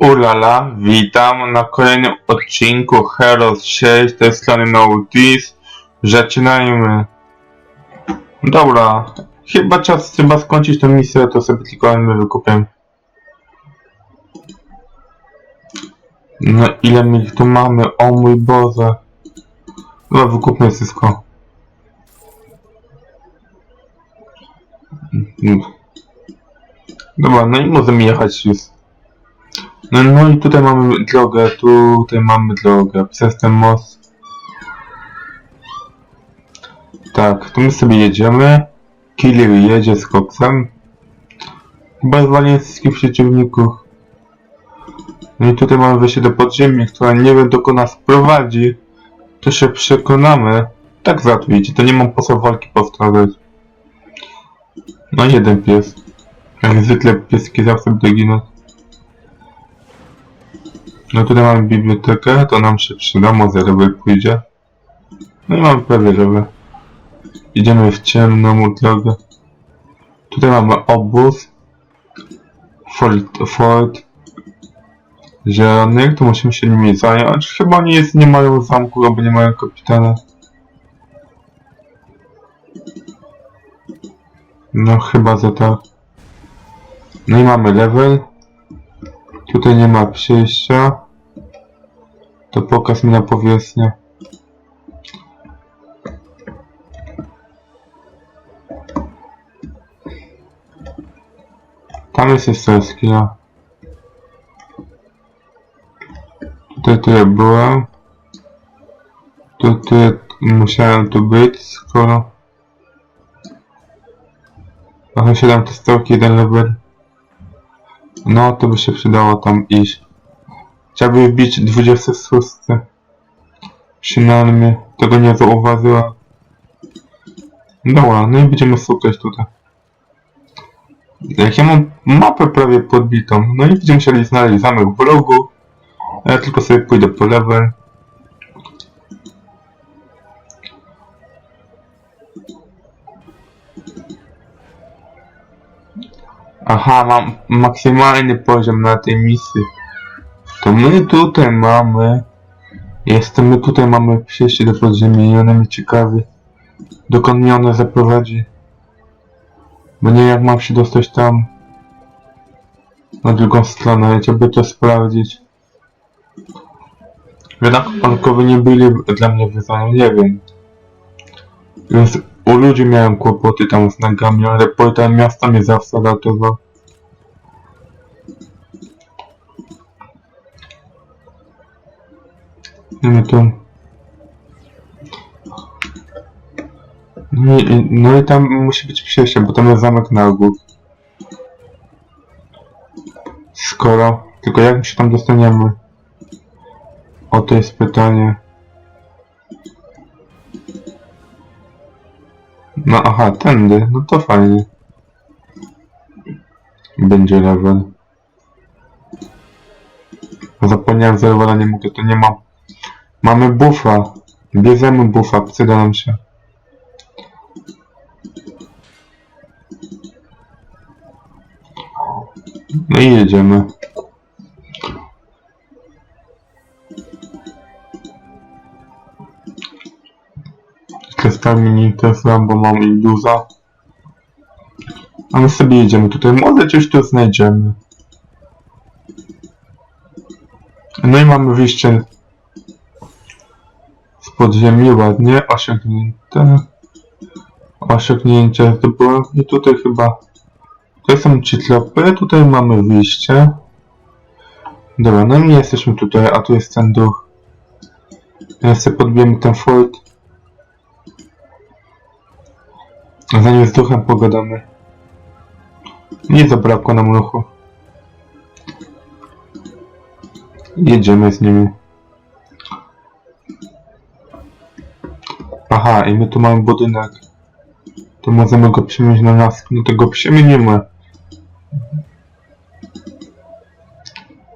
Ulala, witam na kolejnym odcinku Heroes 6 tej strony Nautis. Zaczynajmy. Dobra, chyba czas chyba skończyć tę misję, to sobie tylko my wykupię. No ile my ich tu mamy, o mój Boże. Dobra, wykupmy wszystko. Dobra, no i możemy jechać już. No, no i tutaj mamy drogę, tutaj mamy drogę przez ten most. Tak, tu my sobie jedziemy. Killer jedzie z koksem. Chyba zwalnia wszystkich przeciwników. No i tutaj mamy wejście do podziemi, która nie wiem dokąd nas prowadzi. To się przekonamy. Tak za to idzie, to nie mam po co walki powtarzać. No jeden pies. Jak zwykle pieski zawsze będą ginąć. No tutaj mamy bibliotekę, to nam się przyda, level pójdzie. No i mamy prawie. Idziemy w ciemną drogę. Tutaj mamy obóz. Fort, fort. Zielonych, to musimy się nimi zająć. Chyba oni jest, nie mają zamku, albo nie mają kapitana. No chyba za tak. No i mamy level. Tutaj nie ma przejścia. To pokaż mi na powierzchnię. Tam jest jeszcze jaskinia. Tutaj tyle byłem. Tutaj musiałem tu być, skoro... Aha, się dam te stołki, jeden level. No, to by się przydało tam iść. Chciałbym wbić 26. Przynajmniej tego nie zauważyłem. Dobra, no i będziemy szukać tutaj. Jak ja mam mapę prawie podbitą, no i będziemy musieli znaleźć zamek w rogu. Ja tylko sobie pójdę po level. Aha, mam maksymalny poziom na tej misji. To my tutaj mamy... Jestem, my tutaj mamy przejście do podziemi i one mnie ciekawi. Dokąd mnie ona zaprowadzi. Bo nie jak mam się dostać tam. Na drugą stronę, ja chciałbym to sprawdzić. Jednak onkowie nie byli dla mnie wyzwaniem, nie wiem. Więc u ludzi miałem kłopoty tam z nogami, ale poeta miasta mnie zawsze ratował. No to... No i, no i tam musi być przejście, bo tam jest zamek na ogół. Skoro... Tylko jak się tam dostaniemy? O to jest pytanie. No aha, tędy. No to fajnie. Będzie level. Zapomniałem, że levela nie mogę, to nie mam. Mamy buffa. Bierzemy buffa, przyda nam się. No i jedziemy. Kreskami nie interesują, bo mam ich dużo. A my sobie jedziemy tutaj. Może coś tu znajdziemy. No i mamy wyjście z podziemi ładnie osiągnięte. Osiągnięcie zdobyłem i tutaj chyba to są citlopy, tutaj mamy wyjście. Dobra, no i jesteśmy tutaj, a tu jest ten duch. Ja sobie podbijemy ten. A zanim z duchem pogadamy. Nie zabrakło nam ruchu. Jedziemy z nimi. Aha, i my tu mamy budynek. To możemy go przemienić na nas. No to go przemienimy.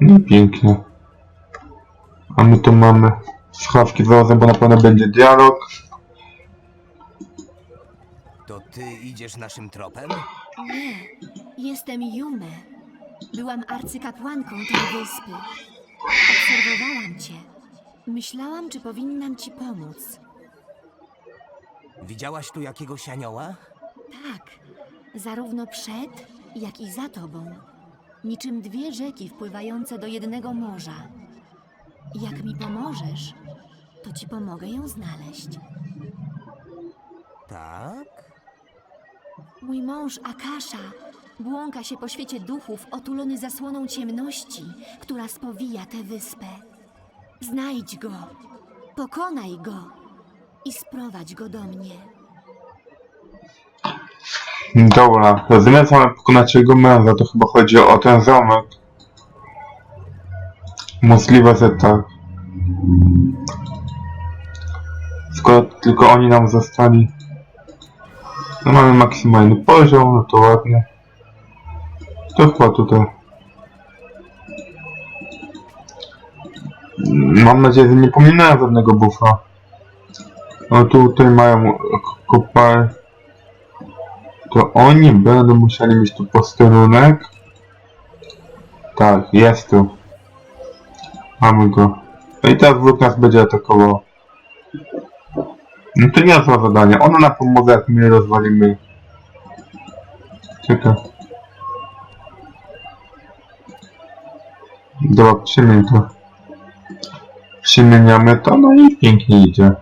No pięknie. A my tu mamy schawki zarazem, bo na pewno będzie dialog. To ty idziesz naszym tropem? Nie, jestem Yume. Byłam arcykapłanką tej wyspy. Obserwowałam cię. Myślałam, czy powinnam ci pomóc. Widziałaś tu jakiegoś anioła? Tak, zarówno przed, jak i za tobą. Niczym dwie rzeki wpływające do jednego morza. Jak mi pomożesz, to ci pomogę ją znaleźć. Tak? Mój mąż Akasza błąka się po świecie duchów, otulony zasłoną ciemności, która spowija tę wyspę. Znajdź go, pokonaj go i sprowadź go do mnie. Dobra, rozumiem, mamy pokonać jego męża, to chyba chodzi o ten zamek. Możliwe, że tak. Skoro tylko oni nam zostali. No mamy maksymalny poziom, no to ładnie. To chyba tutaj. Mam nadzieję, że nie pominąłem żadnego buffa. No tutaj mają kopalnię to oni będą musieli mieć tu posterunek. Tak, jest tu. Mamy go. No i teraz wróg będzie atakował. No to nie złe zadanie. Ona nam pomoże, jak my rozwalimy. Czekaj. Dobra, przyjmij to. Przymieniamy to, no i pięknie idzie.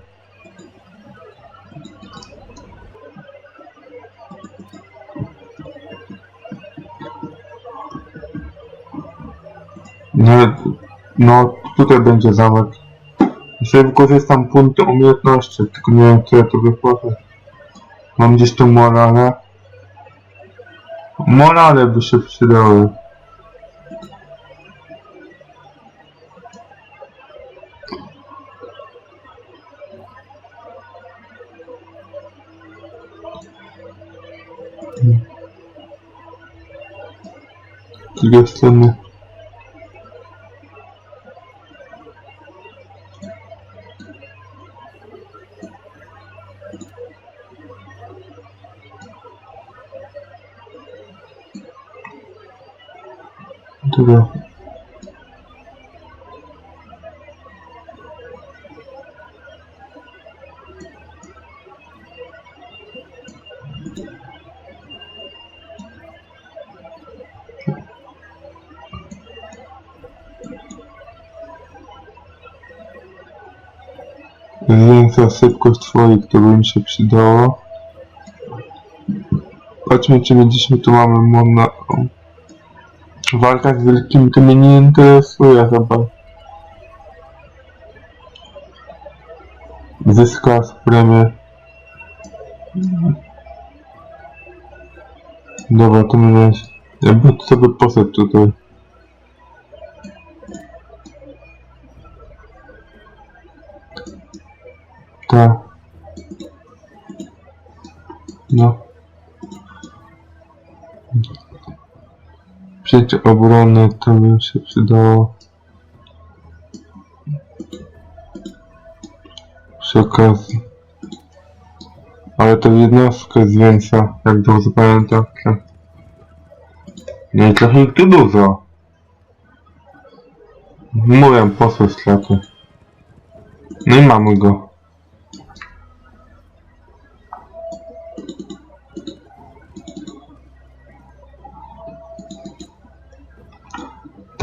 Nie, no tutaj będzie zamek. Jeszcze wykorzystam punkty umiejętności, tylko nie wiem, które to wypłacę. Mam gdzieś tu morale. Morale by się przydały. Z drugiej strony. Zwiększa szybkość twoich, to by mi się przydało. Patrzmy, czy będziemy tu mamy mona... Walka z wielkim to mnie nie interesuje chyba. Zyska z premię. Dobra, to mnie... Ja bym sobie poszedł tutaj. Tak. No. Przejście obrony to by się przydało. Przy okazji. Ale to jednostkę zwiększa, jak dobrze pamiętam. Nie, trochę ich tu dużo. Mówię, poseł straty. No i mamy go.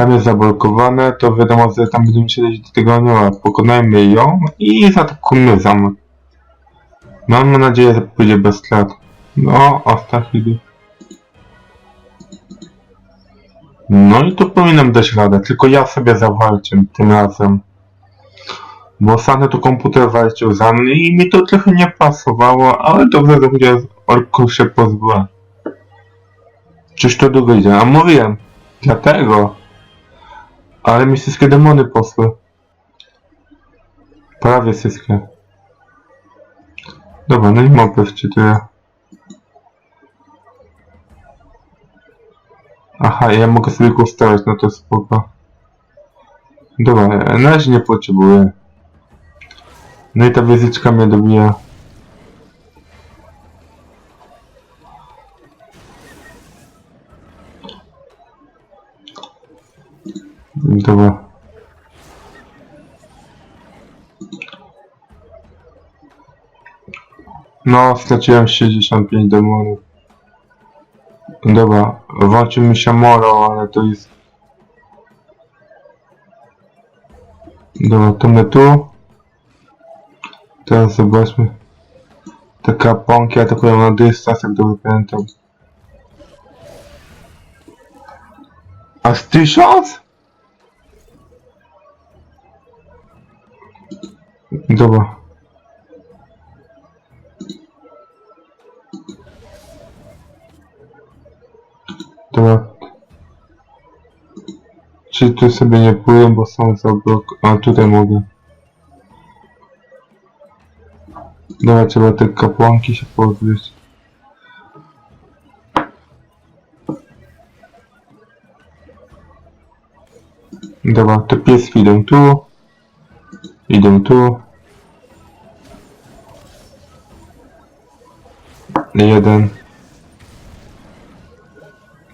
Jest zablokowane, to wiadomo, że tam będziemy musieli iść do tego anioła. Pokonajmy ją i zaatakujmy zamek. Mam nadzieję, że pójdzie bez strat. No, Astachidy. No i to powinienem dać radę, tylko ja sobie zawalczę tym razem. Bo Sanę to komputer walczył za mnie i mi to trochę nie pasowało, ale dobrze, że chociaż orku się pozbyła. Czyż to długo idzie? A mówiłem, dlatego. Ale mi wszystkie demony posły. Prawie wszystkie. Dobra, no i mopy wczytuję. Aha, ja mogę sobie go ustawiać, no to spoko. Dobra, na razie nie potrzebuję. No i ta wieżyczka mnie dobija. Dobra. No, straciłem 65 demonów. Dobra, włączy mi się Moro, ale to jest... Dobra, to my tu. Teraz zobaczmy. Te kaponki atakują na dystans, jak dobrze pamiętam. Aż tysiąc? Dobra. Dobra. Czy tu sobie nie pójdę, bo są za blok... A, tutaj mogę. Dobra, trzeba te kapłanki się pozbyć. Dobra, te pieski idą tu. Idą tu. Jeden.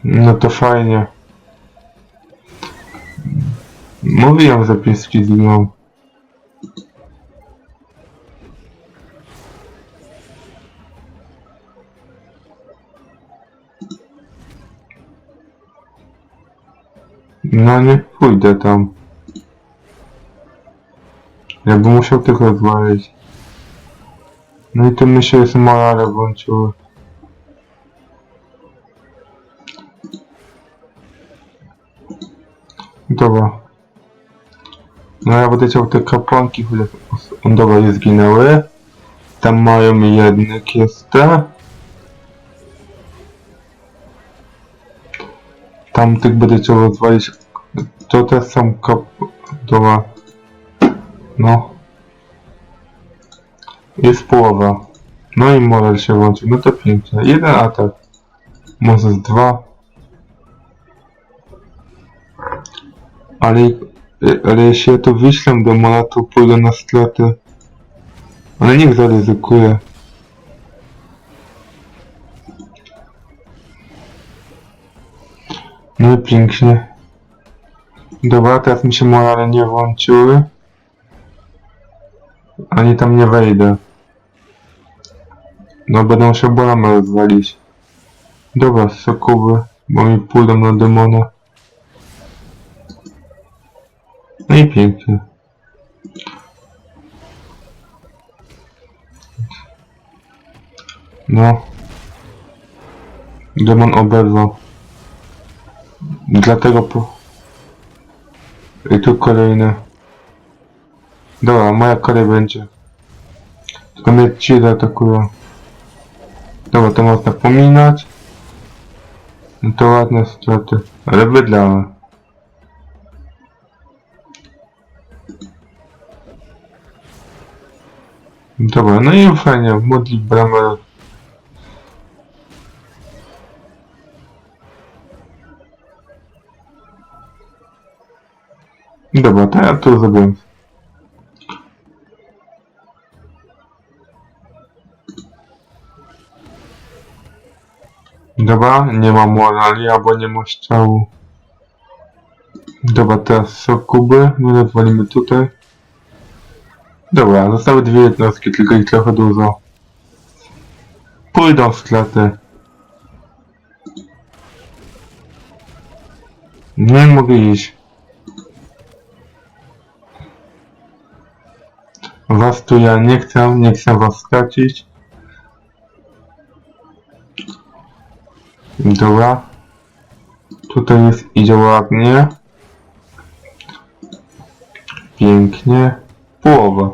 No to fajnie. Mówiłem, że pieski zginą. No nie pójdę tam. Ja bym musiał tych rozwalić. No i to mi się jest morale włączyły. Dobra. No ja będę chciał te kapłanki. On dobra, nie zginęły. Tam mają jedne kieste. Tamtych będę chciał rozwalić. To też są kap... Dobra. No. Jest połowa. No i moral się włączył. No to pięknie. Jeden atak. Może z dwa. Ale, ale jeśli ja to wyślę do mola, to pójdę na straty. Ale niech zaryzykuje. No i pięknie. Dobra, teraz mi się morale nie włączyły. Ani tam nie wejdę. No będą się bolamy rozwalić. Dobra, sokowy, bo mi pójdą na demona. No i pięknie. No. Demon oberwał. Dlatego po... I tu kolejne. Dobra, moja kolej będzie. Tylko mnie ci zaatakują. Dobra, to można pominąć. No to ładne straty. Ale wydlałem. Dobra, no i fajnie, modli bramę. Dobra, to ja to zrobię. Dobra, nie ma morali, albo nie ma strzału. Dobra, teraz są kuby, my rozwalimy tutaj. Dobra, zostały dwie jednostki, tylko ich trochę dużo. Pójdą w klatę. Nie mogę iść. Was tu ja nie chcę, nie chcę was stracić. Dobra. Tutaj jest, idzie ładnie. Pięknie. Połowa.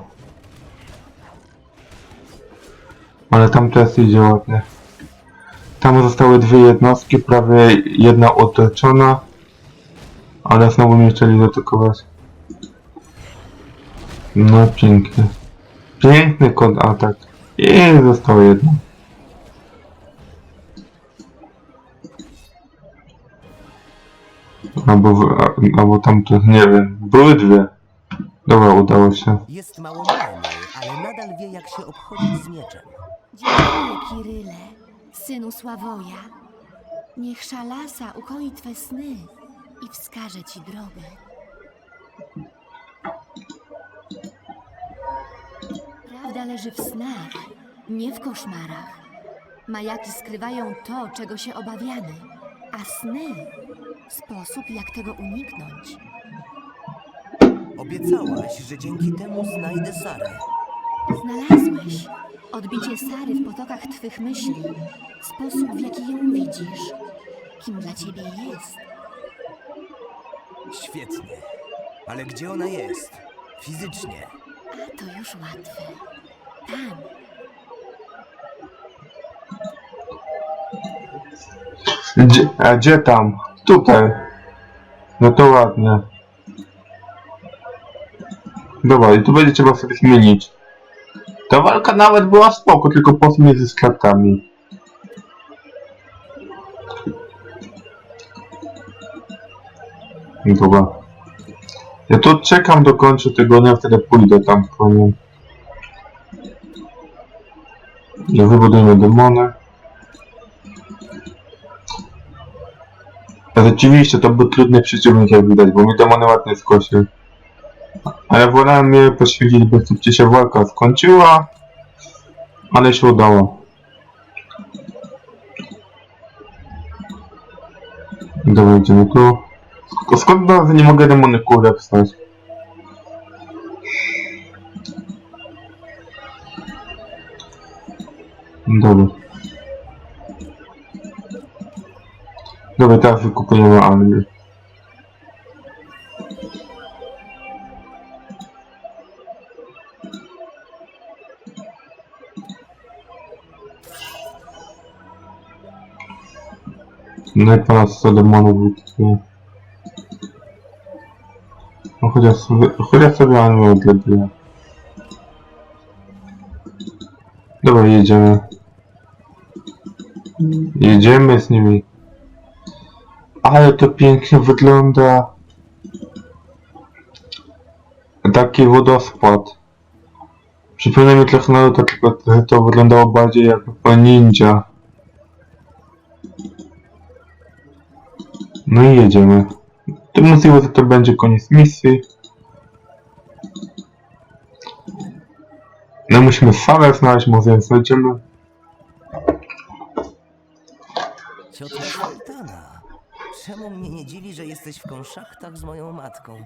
Ale tam też idzie ładnie. Tam zostały dwie jednostki, prawie jedna otoczona. Ale znowu mnie chcieli zaatakować. No pięknie. Piękny kontratak. I zostało jedno. Albo, w- a- albo tamto, nie wiem. Były dwie. Dobra, udało się. Jest małomówny, ale nadal wie, jak się obchodzić z mieczem. Dziękuję, Kiryle, synu Sławoja. Niech szalasa ukoi twe sny i wskaże ci drogę. Prawda leży w snach, nie w koszmarach. Majaki skrywają to, czego się obawiamy, a sny sposób, jak tego uniknąć. Obiecałaś, że dzięki temu znajdę Sarę. Znalazłeś odbicie Sary w potokach twych myśli, sposób, w jaki ją widzisz, kim dla ciebie jest. Świetnie. Ale gdzie ona jest? Fizycznie. A to już łatwe. Tam, Gdzie, a gdzie tam? Tutaj. No to ładnie. Dobra, i tu będzie trzeba sobie zmienić. Ta walka nawet była spoko, tylko pomiędzy skratami. Dobra. Ja tu czekam do końca tygodnia, wtedy pójdę tam po nią. Ja wybudujemy demony. Rzeczywiście, to był trudny przeciwnik, jak widać, bo mi demony ładnie skosił. Ale wolałem je poświęcić, by szybciej się walka skończyła. Ale się udało. Dobra, idziemy tu. Sk- Skąd nawet nie mogę demony kurde wstać? Dobra. Dobra, teraz wykupujemy armię. No i teraz demonów wykupuje. No chociaż chociaż sobie armię odlepię. Dobra, jedziemy. Jedziemy z nimi. Ale to pięknie wygląda. Taki wodospad. Przypomina mi trochę Naruto, tylko to wyglądało bardziej jak po ninja. No i jedziemy. To możliwe, że to będzie koniec misji. No musimy salę znaleźć, może znajdziemy. Czemu mnie nie dziwi, że jesteś w konszachtach z moją matką?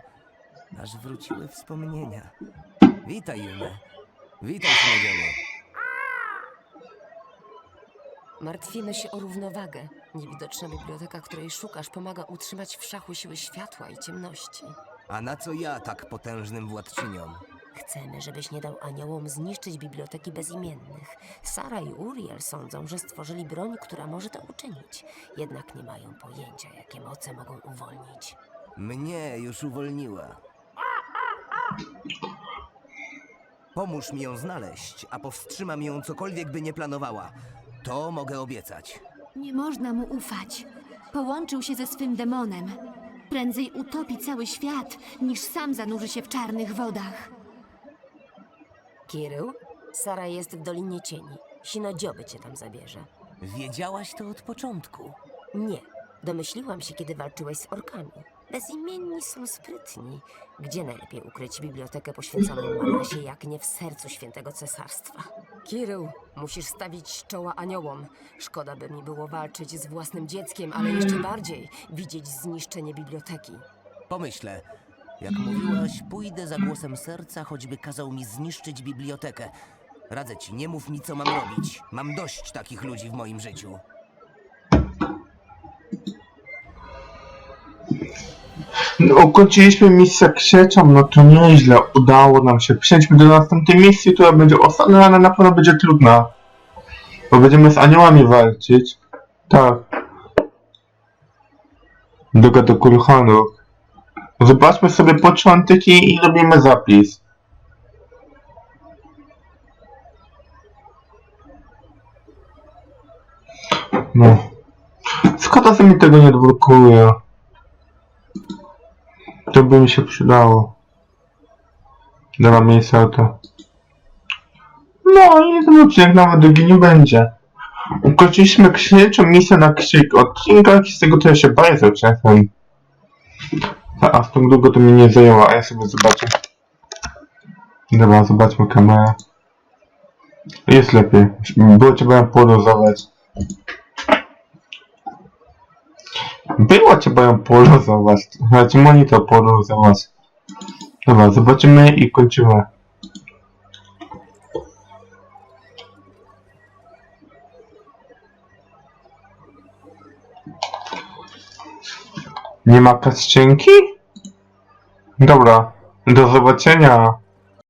Aż wróciły wspomnienia. Witaj, Jume. Witaj, synodzieło. Martwimy się o równowagę. Niewidoczna biblioteka, której szukasz, pomaga utrzymać w szachu siły światła i ciemności. A na co ja tak potężnym władczyniom? Chcemy, żebyś nie dał aniołom zniszczyć biblioteki bezimiennych. Sara i Uriel sądzą, że stworzyli broń, która może to uczynić. Jednak nie mają pojęcia, jakie moce mogą uwolnić. Mnie już uwolniła. Pomóż mi ją znaleźć, a powstrzymam ją cokolwiek by nie planowała. To mogę obiecać. nie można mu ufać. Połączył się ze swym demonem. Prędzej utopi cały świat, niż sam zanurzy się w czarnych wodach. Kirył, Sara jest w Dolinie Cieni. Sinodzioby cię tam zabierze. Wiedziałaś to od początku. Nie. Domyśliłam się, kiedy walczyłeś z orkami. Bezimienni są sprytni. Gdzie najlepiej ukryć bibliotekę poświęconą Manasie, jak nie w sercu świętego cesarstwa? Kirył, musisz stawić czoła aniołom. Szkoda by mi było walczyć z własnym dzieckiem, ale jeszcze bardziej widzieć zniszczenie biblioteki. Pomyślę. Jak mówiłaś, pójdę za głosem serca, choćby kazał mi zniszczyć bibliotekę. Radzę ci, nie mów mi, co mam robić. Mam dość takich ludzi w moim życiu. Ukończyliśmy misję krzeczą, no to nieźle. Udało nam się. Przejdźmy do następnej misji, która będzie ostatnia, ale na pewno będzie trudna. Bo będziemy z aniołami walczyć. Tak. Droga do Kulhanu. Zobaczmy sobie początek i, i robimy zapis. No. Szkoda, że mi tego nie odblokuje. To by mi się przydało. Dobra, miejsce auto. No i ten odcinek nawet długi nie będzie. Ukończyliśmy księczą misję na krzyk odcinka, z tego to ja się bardzo czasem. A aż tak długo to mnie nie zajęło, a ja sobie zobaczę. Dobra, zobaczmy kamerę. Jest lepiej. Było trzeba poluzować. Było trzeba ją poluzować. Znaczy monitor poluzować. Dobra, zobaczymy i kończymy. Nie ma kascienki? Dobra, do zobaczenia.